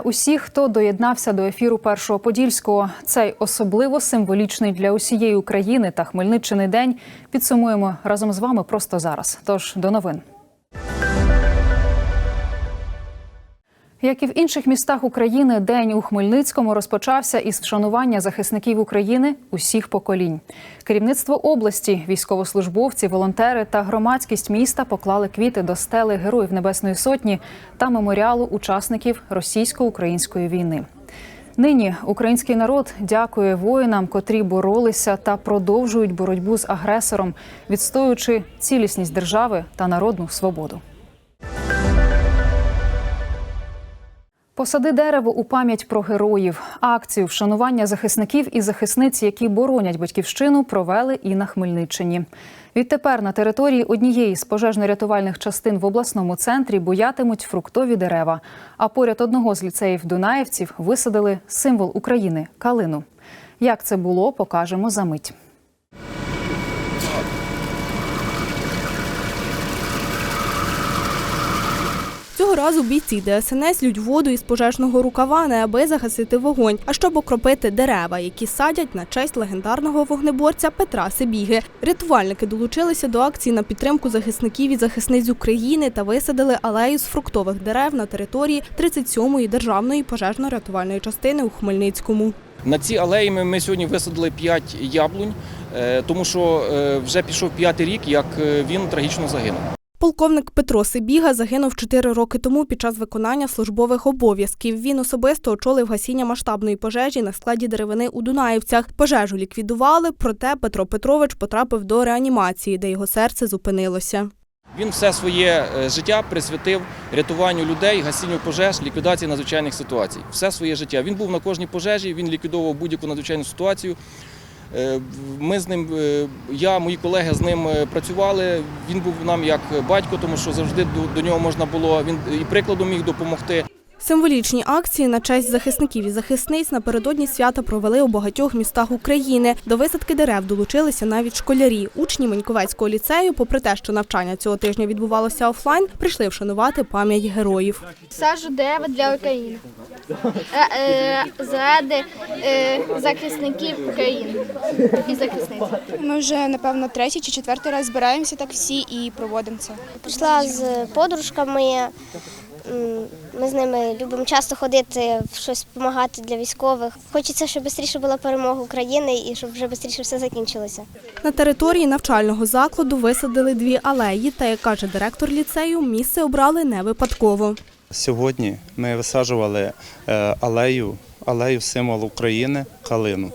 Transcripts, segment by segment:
Вітаю усіх, хто доєднався до ефіру першого подільського. Цей особливо символічний для усієї України та Хмельниччини день підсумуємо разом з вами просто зараз. Тож до новин. Як і в інших містах України, день у Хмельницькому розпочався із вшанування захисників України усіх поколінь. Керівництво області, військовослужбовці, волонтери та громадськість міста поклали квіти до стели Героїв Небесної Сотні та меморіалу учасників російсько-української війни. Нині український народ дякує воїнам, котрі боролися та продовжують боротьбу з агресором, відстоюючи цілісність держави та народну свободу. Посади дерево у пам'ять про героїв. Акцію вшанування захисників і захисниць, які боронять батьківщину, провели і на Хмельниччині. Відтепер на території однієї з пожежно-рятувальних частин в обласному центрі боятимуть фруктові дерева. А поряд одного з ліцеїв Дунаївців висадили символ України калину. Як це було, покажемо за мить. Цього разу бійці ДСНС лють воду із пожежного рукава, не аби загасити вогонь, а щоб окропити дерева, які садять на честь легендарного вогнеборця Петра Сибіги. Рятувальники долучилися до акції на підтримку захисників і захисниць України та висадили алею з фруктових дерев на території 37-ї державної пожежно-рятувальної частини у Хмельницькому. На ці алеї ми, ми сьогодні висадили 5 яблунь, е, тому що е, вже пішов п'ятий рік, як е, він трагічно загинув. Полковник Петро Сибіга загинув 4 роки тому під час виконання службових обов'язків. Він особисто очолив гасіння масштабної пожежі на складі деревини у Дунаївцях. Пожежу ліквідували, проте Петро Петрович потрапив до реанімації, де його серце зупинилося. Він все своє е, життя присвятив рятуванню людей, гасінню пожеж, ліквідації надзвичайних ситуацій. Все своє життя. Він був на кожній пожежі, він ліквідовував будь-яку надзвичайну ситуацію. Е, Ми з ним, е, я, мої колеги з ним е, працювали. Він був нам як батько, тому що завжди до, до нього можна було. Він і прикладом міг допомогти. Символічні акції на честь захисників і захисниць напередодні свята провели у багатьох містах України. До висадки дерев долучилися навіть школярі. Учні Маньковецького ліцею, попри те, що навчання цього тижня відбувалося офлайн, прийшли вшанувати пам'ять героїв. Саджу дерева для України. Е, е, Заради е, захисників України і захисниць. Ми вже напевно третій чи четвертий раз збираємося так всі і проводимо це. Прийшла з подружками. Ми з ними любимо часто ходити щось допомагати для військових. Хочеться, щоб швидше була перемога України і щоб вже швидше все закінчилося. На території навчального закладу висадили дві алеї, та як каже директор ліцею, місце обрали не випадково. Сьогодні ми висаджували е, алею, алею символ України калину.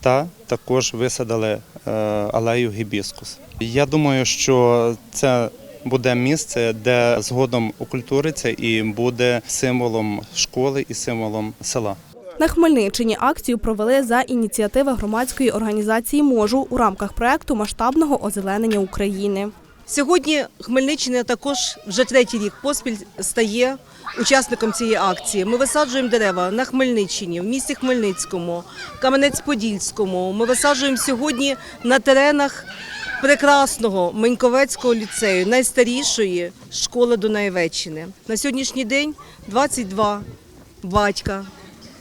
Та також висадили е, алею гібіскус. Я думаю, що це буде місце, де згодом окультуриться і буде символом школи і символом села. На Хмельниччині акцію провели за ініціативи громадської організації Можу у рамках проекту масштабного озеленення України. Сьогодні Хмельниччина також вже третій рік поспіль стає учасником цієї акції. Ми висаджуємо дерева на Хмельниччині, в місті Хмельницькому, Кам'янець-Подільському. Ми висаджуємо сьогодні на теренах прекрасного Меньковецького ліцею, найстарішої школи Дунаєвеччини. На сьогоднішній день 22 батька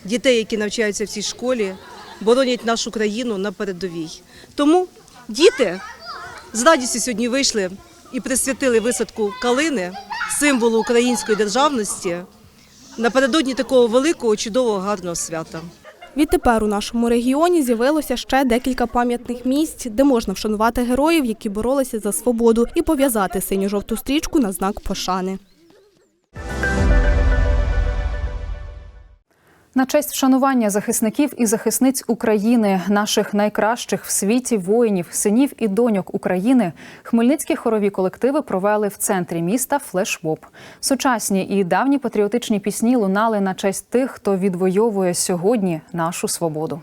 дітей, які навчаються в цій школі, боронять нашу країну на передовій. Тому діти з радістю сьогодні вийшли і присвятили висадку калини, символу української державності, напередодні такого великого, чудового, гарного свята. Відтепер у нашому регіоні з'явилося ще декілька пам'ятних місць, де можна вшанувати героїв, які боролися за свободу, і пов'язати синьо-жовту стрічку на знак пошани. На честь вшанування захисників і захисниць України, наших найкращих в світі воїнів, синів і доньок України, хмельницькі хорові колективи провели в центрі міста флешмоб. Сучасні і давні патріотичні пісні лунали на честь тих, хто відвоює сьогодні нашу свободу.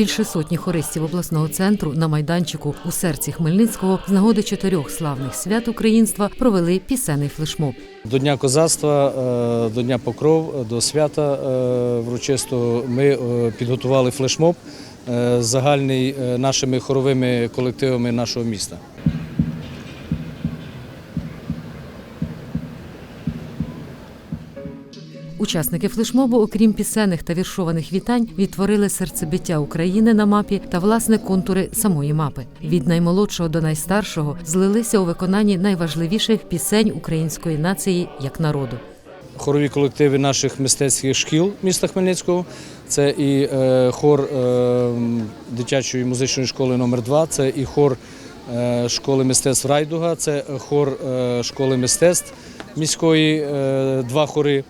Більше сотні хористів обласного центру на майданчику у серці Хмельницького з нагоди чотирьох славних свят українства провели пісенний флешмоб. До Дня козацтва, е, до Дня Покров, до свята врочистого врочисто ми е, підготували флешмоб е, загальний е, нашими хоровими колективами нашого міста. Учасники флешмобу, окрім пісенних та віршованих вітань, відтворили серцебиття України на мапі та власне контури самої мапи. Від наймолодшого до найстаршого злилися у виконанні найважливіших пісень української нації як народу. Хорові колективи наших мистецьких шкіл міста Хмельницького. Це і е, хор е, дитячої музичної школи номер 2 це і хор е, школи мистецтв Райдуга, це хор школи мистецтв міської, два хори.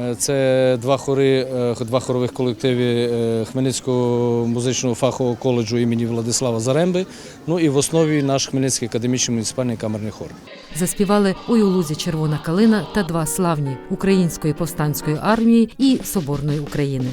Е, Це два хори, е, два хорових колективи е, Хмельницького музичного фахового коледжу імені Владислава Заремби. Ну і в основі наш Хмельницький академічний муніципальний камерний хор. Заспівали «Ой у лузі червона калина та два славні української повстанської армії і Соборної України.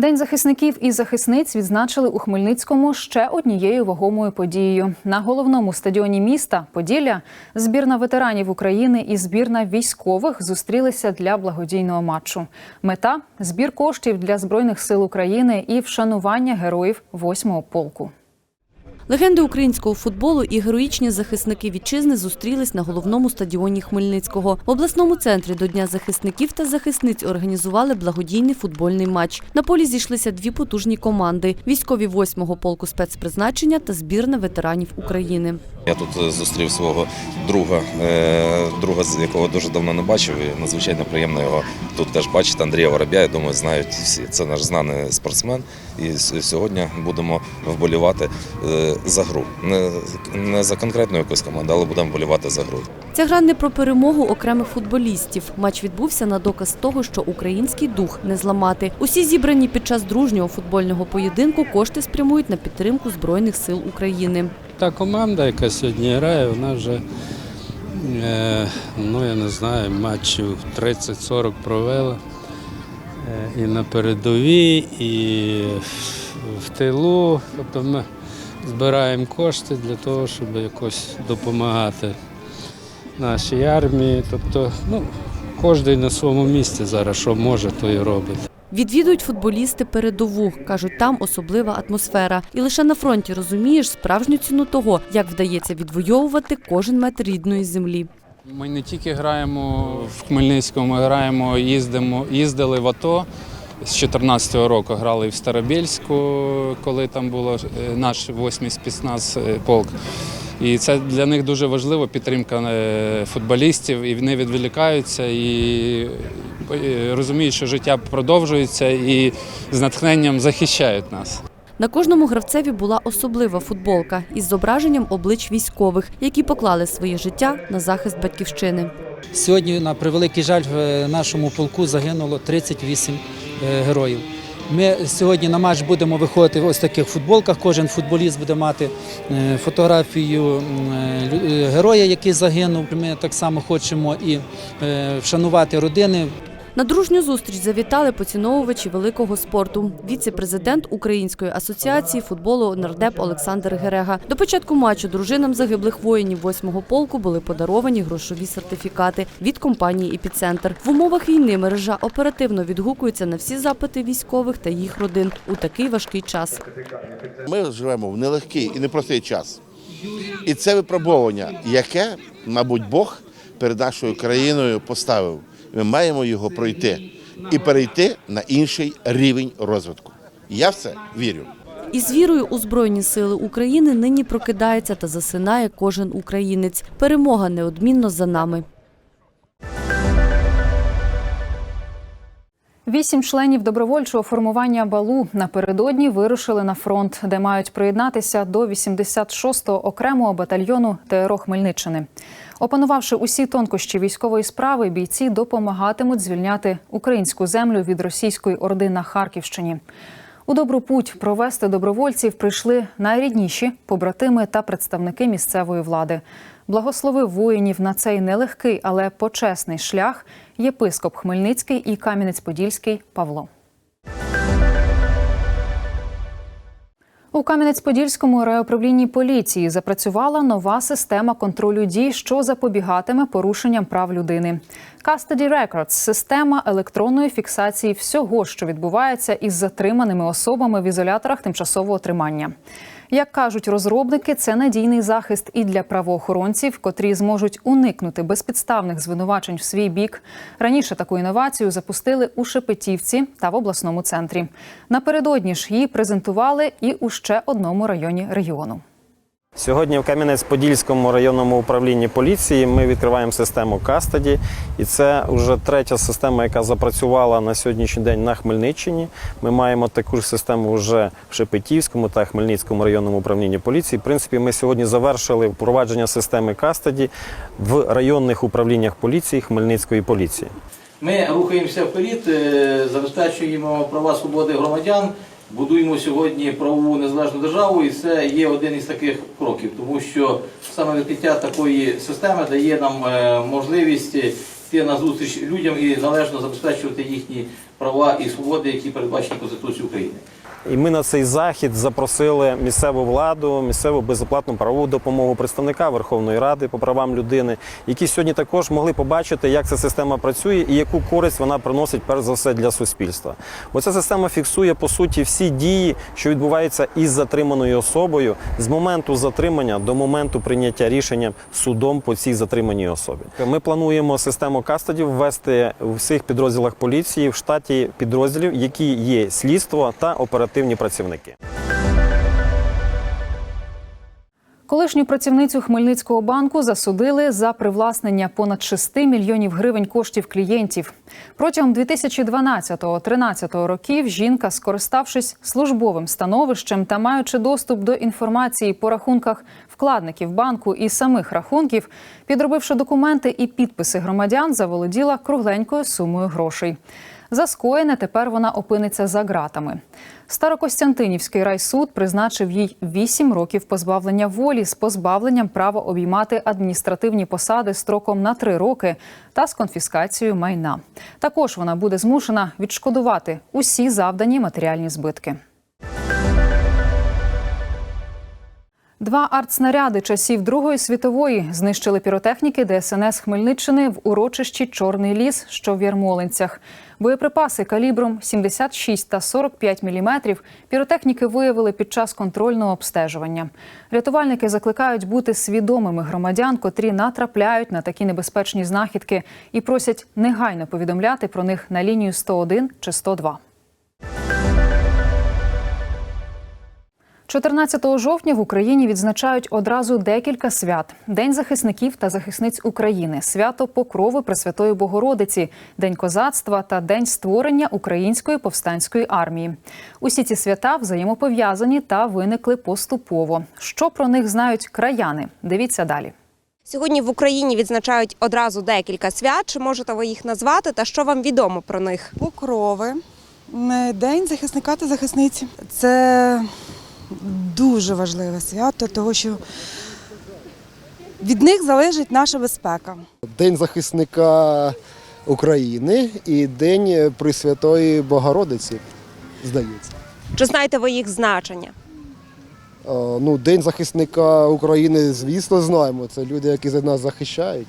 День захисників і захисниць відзначили у Хмельницькому ще однією вагомою подією. На головному стадіоні міста Поділля збірна ветеранів України і збірна військових зустрілися для благодійного матчу. Мета збір коштів для збройних сил України і вшанування героїв 8-го полку. Легенди українського футболу і героїчні захисники вітчизни зустрілись на головному стадіоні Хмельницького. В обласному центрі до Дня захисників та захисниць організували благодійний футбольний матч. На полі зійшлися дві потужні команди: військові 8-го полку спецпризначення та збірна ветеранів України. Я тут е, зустрів свого друга, е, друга, з якого дуже давно не бачив. І надзвичайно приємно його тут теж бачити. Андрія Воробя, я думаю, знають всі. Це наш знаний спортсмен. І сьогодні будемо вболівати е, за гру. Не, не за конкретну якусь команду, але будемо вболівати за гру. Ця гра не про перемогу окремих футболістів. Матч відбувся на доказ того, що український дух не зламати. Усі зібрані під час дружнього футбольного поєдинку кошти спрямують на підтримку збройних сил України. Та команда, яка сьогодні грає, вона вже, е, ну я не знаю, матчів 30-40 провела. І на передовій, і в тилу. Тобто ми збираємо кошти для того, щоб якось допомагати нашій армії. Тобто, ну, кожен на своєму місці зараз, що може, то і робить. Відвідують футболісти передову. кажуть, там особлива атмосфера. І лише на фронті розумієш справжню ціну того, як вдається відвоювати кожен метр рідної землі. Ми не тільки граємо в Хмельницькому, ми граємо, їздимо, їздили в АТО. З 14-го року грали в Старобільську, коли там було е, наш 8-й спецназ е, полк. І це для них дуже важливо, підтримка е, футболістів, і вони відволікаються і розуміють, що життя продовжується і з натхненням захищають нас. На кожному гравцеві була особлива футболка із зображенням облич військових, які поклали своє життя на захист батьківщини. Сьогодні, на превеликий жаль, в нашому полку загинуло 38 е, героїв. Ми сьогодні на матч будемо виходити в ось таких футболках. Кожен футболіст буде мати е, фотографію е, героя, який загинув. Ми так само хочемо і вшанувати родини На дружню зустріч завітали поціновувачі великого спорту. Віце-президент Української асоціації футболу нардеп Олександр Герега. До початку матчу дружинам загиблих воїнів 8-го полку були подаровані грошові сертифікати від компанії Епіцентр. В умовах війни мережа оперативно відгукується на всі запити військових та їх родин у такий важкий час. Ми живемо в нелегкий і непростий час. І це випробовування, яке, мабуть, Бог перед нашою країною поставив. Ми маємо його пройти і перейти на інший рівень розвитку. Я в це вірю. Із вірою у Збройні сили України нині прокидається та засинає кожен українець. Перемога неодмінно за нами. Вісім членів добровольчого формування Балу напередодні вирушили на фронт, де мають приєднатися до 86-го окремого батальйону ТРО Хмельниччини. Опанувавши усі тонкощі військової справи, бійці допомагатимуть звільняти українську землю від російської орди на Харківщині. У добру путь провести добровольців прийшли найрідніші побратими та представники місцевої влади. Благословив воїнів на цей нелегкий, але почесний шлях єпископ Хмельницький і Кам'янець-Подільський Павло. У Кам'янець-Подільському райуправлінні поліції запрацювала нова система контролю дій, що запобігатиме порушенням прав людини. Custody Records – система електронної фіксації всього, що відбувається із затриманими особами в ізоляторах тимчасового тримання. Як кажуть розробники, це надійний захист і для правоохоронців, котрі зможуть уникнути безпідставних звинувачень в свій бік. Раніше таку інновацію запустили у Шепетівці та в обласному центрі. Напередодні ж її презентували і у ще одному районі регіону. Сьогодні в Кам'янець-Подільському районному управлінні поліції ми відкриваємо систему Кастаді, і це вже третя система, яка запрацювала на сьогоднішній день на Хмельниччині. Ми маємо таку ж систему вже в Шепетівському та Хмельницькому районному управлінні поліції. В принципі, ми сьогодні завершили впровадження системи Кастаді в районних управліннях поліції Хмельницької поліції. Ми рухаємося вперед, е, забезпечуємо права свободи громадян, будуємо сьогодні правову незалежну державу, і це є один із таких кроків, тому що саме відкриття такої системи дає нам е, можливість йти на зустріч людям і належно забезпечувати їхні права і свободи, які передбачені Конституцією України. І ми на цей захід запросили місцеву владу, місцеву безоплатну правову допомогу представника Верховної Ради по правам людини, які сьогодні також могли побачити, як ця система працює і яку користь вона приносить перш за все для суспільства. Бо ця система фіксує по суті всі дії, що відбуваються із затриманою особою з моменту затримання до моменту прийняття рішення судом по цій затриманій особі. Ми плануємо систему кастодів ввести у всіх підрозділах поліції в штаті підрозділів, які є слідство та оперативні працівники. Колишню працівницю Хмельницького банку засудили за привласнення понад 6 мільйонів гривень коштів клієнтів. Протягом 2012-2013 років жінка, скориставшись службовим становищем та маючи доступ до інформації по рахунках вкладників банку і самих рахунків, підробивши документи і підписи громадян, заволоділа кругленькою сумою грошей. За скоєне тепер вона опиниться за ґратами. Старокостянтинівський райсуд призначив їй 8 років позбавлення волі з позбавленням права обіймати адміністративні посади строком на 3 роки та з конфіскацією майна. Також вона буде змушена відшкодувати усі завдані матеріальні збитки. Два артснаряди часів Другої світової знищили піротехніки ДСНС Хмельниччини в урочищі Чорний ліс, що в Ярмолинцях. Боєприпаси калібром 76 та 45 міліметрів піротехніки виявили під час контрольного обстежування. Рятувальники закликають бути свідомими громадян, котрі натрапляють на такі небезпечні знахідки і просять негайно повідомляти про них на лінію 101 чи 102. 14 жовтня в Україні відзначають одразу декілька свят: День захисників та захисниць України, свято Покрови Пресвятої Богородиці, День козацтва та День створення Української повстанської армії. Усі ці свята взаємопов'язані та виникли поступово. Що про них знають краяни? Дивіться далі. Сьогодні в Україні відзначають одразу декілька свят. Чи можете ви їх назвати та що вам відомо про них? Покрови, День захисника та захисниці. Це дуже важливе свято, тому що від них залежить наша безпека. День захисника України і День Пресвятої Богородиці, здається. Чи знаєте ви їх значення? Е, Ну, День захисника України, звісно, знаємо. Це люди, які за нас захищають.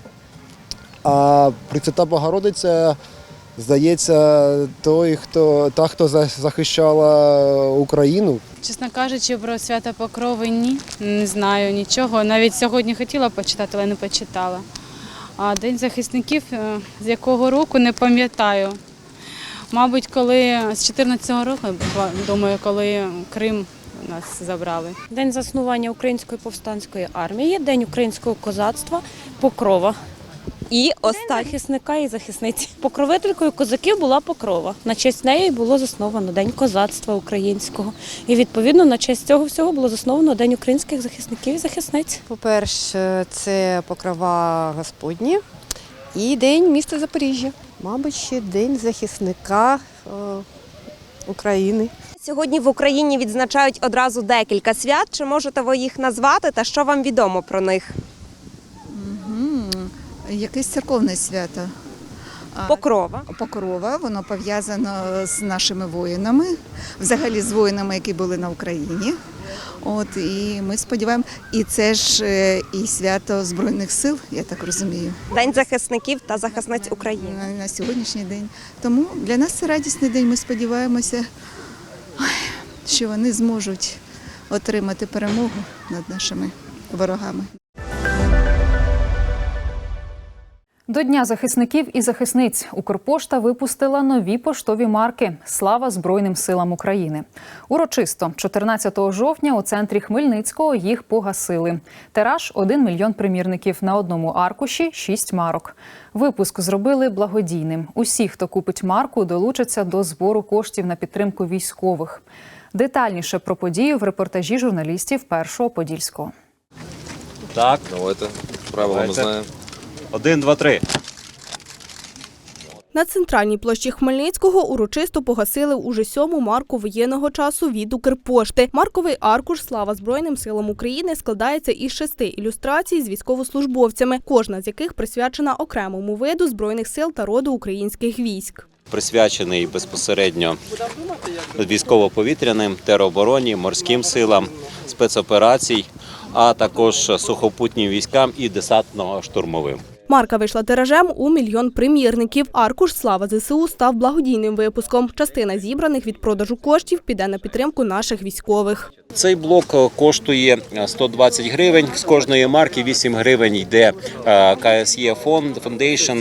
А Пресвята Богородиця, здається, той, хто, та, хто захищала Україну. Чесно кажучи, про свято Покрови ні, не знаю нічого. Навіть сьогодні хотіла почитати, але не почитала. А День захисників е, з якого року не пам'ятаю. Мабуть, коли з 14-го року, думаю, коли Крим нас забрали. День заснування Української повстанської армії, День українського козацтва, Покрова. І День захисника і захисниці. Покровителькою козаків була Покрова. На честь неї було засновано День козацтва українського. І відповідно на честь цього всього було засновано День українських захисників і захисниць. По-перше, це покрова Господні і День міста Запоріжжя. Мабуть, ще День захисника е, України. Сьогодні в Україні відзначають одразу декілька свят. Чи можете ви їх назвати та що вам відомо про них? Якесь церковне свято. Покрова. Покрова, воно пов'язано з нашими воїнами, взагалі з воїнами, які були на Україні. От і ми сподіваємося, і це ж е, і свято Збройних сил, я так розумію. День захисників та захисниць України. На, на сьогоднішній день. Тому для нас це радісний день. Ми сподіваємося, що вони зможуть отримати перемогу над нашими ворогами. До Дня захисників і захисниць Укрпошта випустила нові поштові марки Слава Збройним силам України. Урочисто 14 жовтня у центрі Хмельницького їх погасили. Тираж 1 мільйон примірників на одному аркуші 6 марок. Випуск зробили благодійним. Усі, хто купить марку, долучаться до збору коштів на підтримку військових. Детальніше про подію в репортажі журналістів першого подільського. Так. Давайте. Правила ми знаємо. Один, два, три. На центральній площі Хмельницького урочисто погасили уже сьому марку воєнного часу від Укрпошти. Марковий аркуш Слава Збройним силам України складається із шести ілюстрацій з військовослужбовцями, кожна з яких присвячена окремому виду збройних сил та роду українських військ. Присвячений безпосередньо військово-повітряним, теробороні, морським силам, спецоперацій, а також сухопутнім військам і десантно-штурмовим. Марка вийшла тиражем у мільйон примірників. Аркуш Слава ЗСУ став благодійним випуском. Частина зібраних від продажу коштів піде на підтримку наших військових. Цей блок е, коштує е, 120 гривень. З кожної марки 8 гривень йде е, КСЄ фонд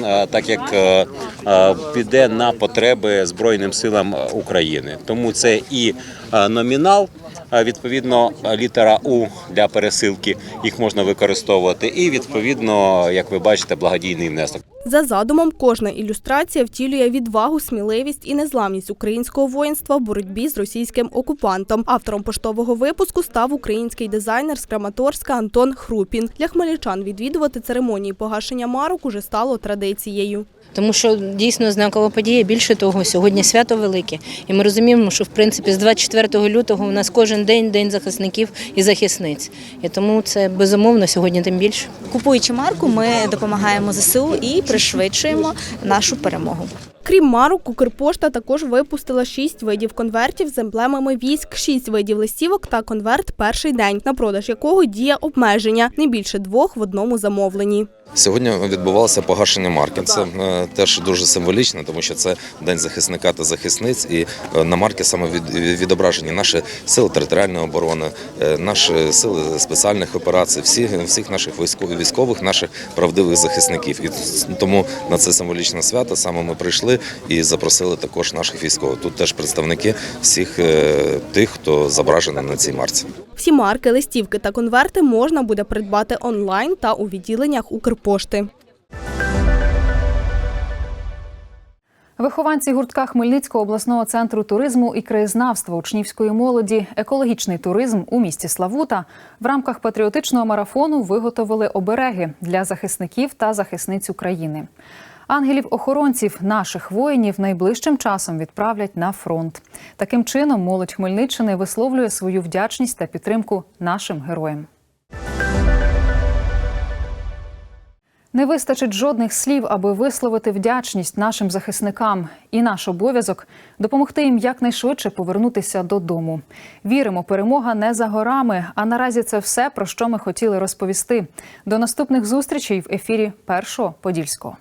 е, так як е, е, піде на потреби Збройним силам України. Тому це і е, номінал. е, Відповідно, літера У для пересилки їх можна використовувати, і відповідно, як ви бачите, благодійний внесок. За задумом, кожна ілюстрація втілює відвагу, сміливість і незламність українського воїнства в боротьбі з російським окупантом. Автором поштового випуску став український дизайнер з Краматорська Антон Хрупін. Для хмельничан відвідувати церемонії погашення марок уже стало традицією. Тому що дійсно знакова подія. Більше того, сьогодні свято велике, і ми розуміємо, що в принципі з 24 лютого у нас кожен день день захисників і захисниць. І тому це безумовно сьогодні тим більше. Купуючи марку, ми допомагаємо ЗСУ і пришвидшуємо нашу перемогу. Крім марок, Укрпошта також випустила шість видів конвертів з емблемами військ, шість видів листівок та конверт перший день, на продаж якого діє обмеження не більше двох в одному замовленні. Сьогодні відбувалося погашення марки. Це е, теж дуже символічно, тому що це день захисника та захисниць. І е, на марки саме від- відображені наші сили територіальної оборони, е, наші сили спеціальних операцій, всі всіх наших військових військових, наших правдивих захисників. І тому на це символічне свято саме ми прийшли і запросили також наших військових. Тут теж представники всіх тих, хто зображений на цій марці. Всі марки, листівки та конверти можна буде придбати онлайн та у відділеннях Укрпошти. Вихованці гуртка Хмельницького обласного центру туризму і краєзнавства учнівської молоді Екологічний туризм у місті Славута в рамках патріотичного марафону виготовили обереги для захисників та захисниць України. Ангелів-охоронців наших воїнів найближчим часом відправлять на фронт. Таким чином, молодь Хмельниччини висловлює свою вдячність та підтримку нашим героям. Не вистачить жодних слів, аби висловити вдячність нашим захисникам. І наш обов'язок допомогти їм якнайшвидше повернутися додому. Віримо, перемога не за горами. А наразі це все, про що ми хотіли розповісти. До наступних зустрічей в ефірі Першого Подільського.